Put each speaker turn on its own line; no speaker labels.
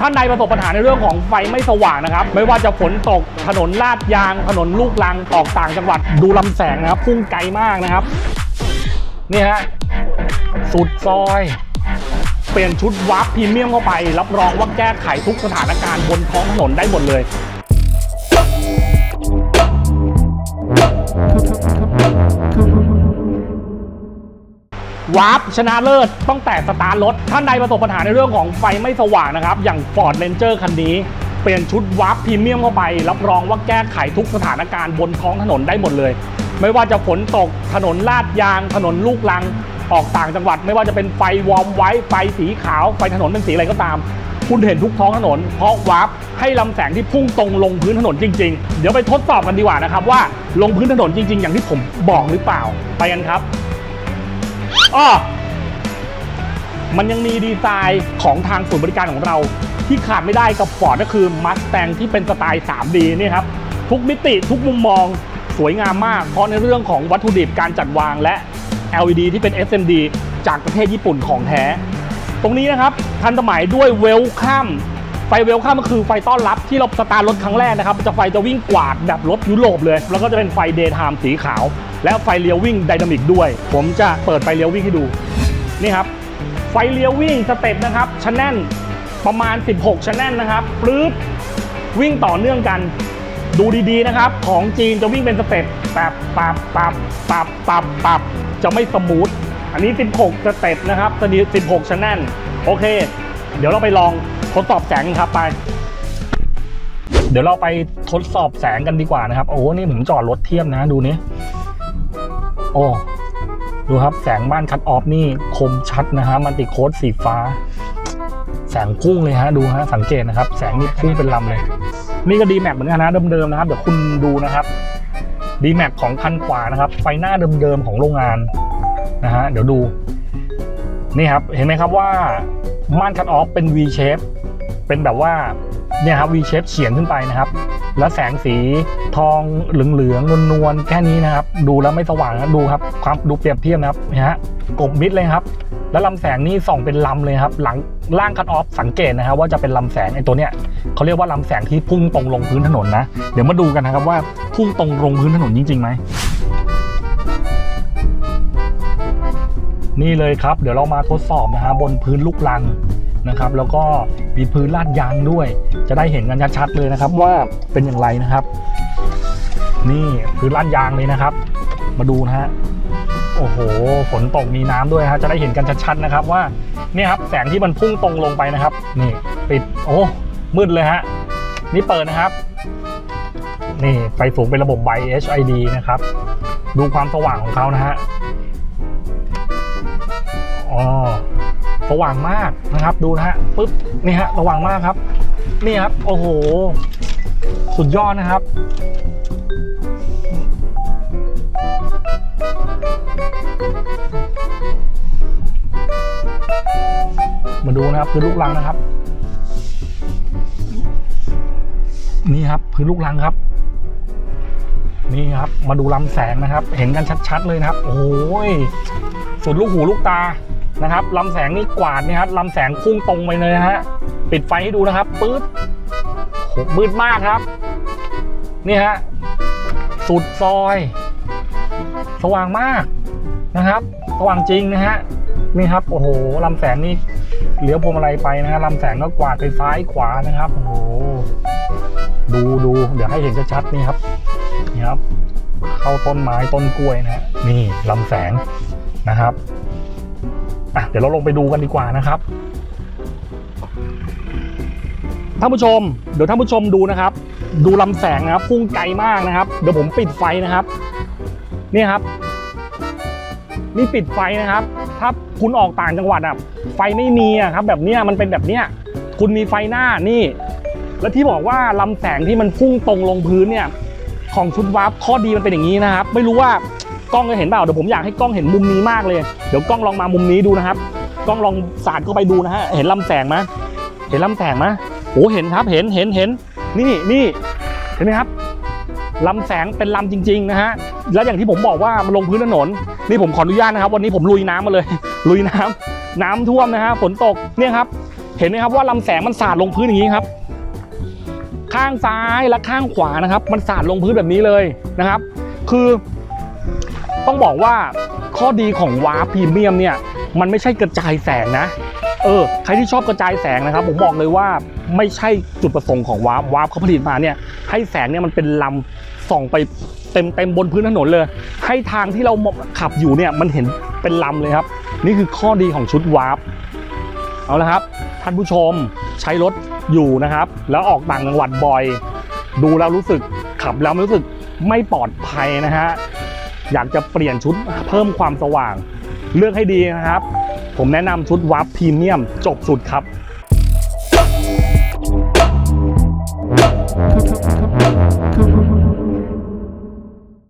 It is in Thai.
ท่านใดประสบปัญหาในเรื่องของไฟไม่สว่างนะครับ ไม่ว่าจะฝนตกถนนลาดยาง ถนนลูกลังออกต่างจังหวัดดูลำแสงนะครับพุ่งไกลมากนะครับนี่ฮะสุดซอย เปลี่ยนชุดวาร์ปพรีเมียมเข้าไป รับรองว่าแก้ไขทุกสถานการณ์บนท้องถนนได้หมดเลย วาร์ปชนะเลิศต้องแต่สตาร์ทรถ ท่านใดประสบปัญหาในเรื่องของไฟไม่สว่างนะครับ อย่าง Ford Ranger คันนี้ เปลี่ยนชุดวาร์ปพรีเมียมเข้าไป รับรองว่าแก้ไขทุกสถานการณ์บนท้องถนนได้หมดเลย ไม่ว่าจะฝนตกถนนลาดยาง ถนนลูกลัง ออกต่างจังหวัด ไม่ว่าจะเป็นไฟวอร์มไว้ ไฟสีขาว ไฟถนนเป็นสีอะไรก็ตาม คุณเห็นทุกท้องถนน เพราะวาร์ปให้ลำแสงที่พุ่งตรงลงพื้นถนนจริง ๆ เดี๋ยวไปทดสอบกันดีกว่านะครับว่าลงพื้นถนนจริง ๆ อย่างที่ผมบอกหรือเปล่า ไปกันครับ อ้อมันยังมีดีไซน์ของทางศูนย์บริการของเรา ที่ขาดไม่ได้กับฟอร์ดก็คือ Mustang ที่เป็นสไตล์ 3D นี่ครับ ทุกมิติทุกมุมมองสวยงามมาก เพราะในเรื่องของวัตถุดิบการจัดวางและ LED ที่เป็น SMD จากประเทศญี่ปุ่นของแท้ ตรงนี้นะครับ ทันสมัยด้วยเวลคัม ไฟเวลคัมก็คือไฟต้อนรับที่เราสตาร์ทรถครั้งแรกนะครับจะไฟจะวิ่งกวาดแบบรถยุโรปเลย แล้วก็จะเป็นไฟเดย์ไทม์สีขาว และไฟเลี้ยววิ่งไดนามิกด้วย ผมจะเปิดไฟเลี้ยววิ่งให้ดูนี่ครับไฟเลี้ยววิ่งสเต็ปนะครับชแนลประมาณ 16ชแนลนะครับปลื้บวิ่งต่อเนื่องกันดูดีๆนะครับ ของจีนจะวิ่งเป็นสเต็ปปับปับปับปับปับปับจะไม่สมูทอันนี้ 16 สเต็ปนะครับตอนนี้16ชแนลโอเค เดี๋ยวเราไปลอง ทดสอบแสงครับไป เดี๋ยวเราไปทดสอบแสงกันดีกว่านะครับ โอ้โหนี่ผมจอดรถเทียบนะดูนี้โอ้ดูครับแสงบ้านคัดออฟนี่คมชัดนะฮะมันติโค้ดสีฟ้า แสงพุ่งเลยฮะดูฮะสังเกตนะครับ แสงนี่พุ่งเป็นลำเลย นี่ก็ดีแม็กเหมือนกันนะเดิมๆนะครับเดี๋ยวคุณดูนะครับดีแม็กของคันขวานะครับ ไฟหน้าเดิมๆของโรงงานนะฮะเดี๋ยวดู นี่ครับ เห็นไหมครับว่า ม่านคัดออฟเป็น V shape เป็นแบบว่าเนี่ยครับ V shape เฉียงขึ้นไปนะครับ แล้วแสงสีทองเหลืองๆนวลๆแค่นี้นะครับ ดูแล้วไม่สว่างนะดูครับความดูเปรียบเทียบนะครับเนี่ยฮะกบมิดเลยครับ แล้วลำแสงนี่ส่องเป็นลำเลยครับ หลังล่างคัตออฟสังเกตนะครับ ว่าจะเป็นลำแสงไอ้ตัวเนี้ยเขาเรียกว่าลำแสงที่พุ่งตรงลงพื้นถนนนะ เดี๋ยวมาดูกันนะครับว่าพุ่งตรงลงพื้นถนนจริงๆไหม นี่เลยครับ เดี๋ยวเรามาทดสอบนะฮะบนพื้นลูกลังนะครับ แล้วก็มีพื้นลาดยางด้วย จะได้เห็นกันชัดๆเลยนะครับ ว่าเป็นอย่างไรนะครับ นี่พื้นลาดยางเลยนะครับ มาดูนะฮะโอ้โหฝนตกมีน้ำด้วยฮะจะได้เห็นกันชัดๆนะครับ ว่าเนี่ยครับแสงที่มันพุ่งตรงลงไปนะครับ นี่ปิดโอ้มืดเลยฮะนี่เปิดนะครับ นี่ไฟสูงเป็นระบบไบ HID นะครับ ดูความสว่างของเขานะฮะ อ๋อสว่างมากนะครับ ดูนะฮะปึ๊บนี่ฮะสว่างมากครับ นี่ครับ โอ้โห สุดยอดนะครับมาดูนะครับพื้นลูกรังนะครับ นี่ครับพื้นลูกรังครับ นี่ครับ มาดูลำแสงนะครับ เห็นกันชัด ๆ เลยนะครับ โอ้ยสุดลูกหูลูกตา นะครับลำแสงนี่กวาดนี่ครับลำแสงพุ่งตรงไปเลยนะฮะปิดไฟให้ดูนะครับปื๊ดมืดมากครับ นี่ฮะสุดซอย สว่างมากนะครับ สว่างจริงนะฮะนี่ครับโอ้โหลำแสงนี่เลี้ยวพวงมาลัยไปนะฮะลำแสงก็กวาดไปซ้ายขวานะครับโอ้โหดูดูเดี๋ยวให้เห็นชัดๆนี่ครับนี่ครับ เข้าต้นไม้ต้นกล้วยนะฮะนี่ลำแสงนะครับ อะเดี๋ยวเราลงไปดูกันดีกว่านะครับท่านผู้ชม เดี๋ยวท่านผู้ชมดูนะครับ ดูลำแสงนะครับพุ่งไกลมากนะครับ เดี๋ยวผมปิดไฟนะครับ นี่ครับ นี่ปิดไฟนะครับ ถ้าคุณออกต่างจังหวัดอะไฟไม่มีอะครับ แบบเนี้ยมันเป็นแบบเนี้ยคุณมีไฟหน้านี่ แล้วที่บอกว่าลำแสงที่มันพุ่งตรงลงพื้นเนี่ย ของชุดวาร์ปข้อดีมันเป็นอย่างนี้นะครับ ไม่รู้ว่า กล้องจะเห็นเปล่าเดี๋ยวผมอยากให้กล้องเห็นมุมนี้มากเลย เดี๋ยวกล้องลองมามุมนี้ดูนะครับ กล้องลองสาดเข้าไปดูนะฮะ เห็นลำแสงไหมเห็นลำแสงไหมโอ้เห็นครับ เห็น เห็น เห็น นี่นี่ เห็นไหมครับลำแสงเป็นลำจริง ๆ นะฮะ แล้วอย่างที่ผมบอกว่ามันลงพื้นถนน นี่ผมขออนุญาตนะครับ วันนี้ผมลุยน้ำมาเลย ลุยน้ำน้ำท่วมนะฮะ ฝนตก เนี่ยครับ เห็นไหมครับว่าลำแสงมันสาดลงพื้นอย่างนี้ครับ ข้างซ้ายและข้างขวานะครับ มันสาดลงพื้นแบบนี้เลยนะครับ คือ ต้องบอกว่าข้อดีของวาร์ปพรีเมียมเนี่ยมันไม่ใช่กระจายแสงนะ เออใครที่ชอบกระจายแสงนะครับ ผมบอกเลยว่าไม่ใช่จุดประสงค์ของวาร์ปวาร์ปเขาผลิตมาเนี่ยให้แสงเนี่ยมันเป็นลำส่องไปเต็มเต็มบนพื้นถนนเลย ให้ทางที่เราขับอยู่เนี่ยมันเห็นเป็นลำเลยครับ นี่คือข้อดีของชุดวาร์ปเอาละครับ ท่านผู้ชมใช้รถอยู่นะครับ แล้วออกต่างจังหวัดบ่อย ดูแล้วรู้สึกขับแล้วรู้สึกไม่ปลอดภัยนะฮะ อยากจะเปลี่ยนชุดเพิ่มความสว่าง เลือกให้ดีนะครับ ผมแนะนำชุดวับพรีเมียมจบสุดครับ
Thank you.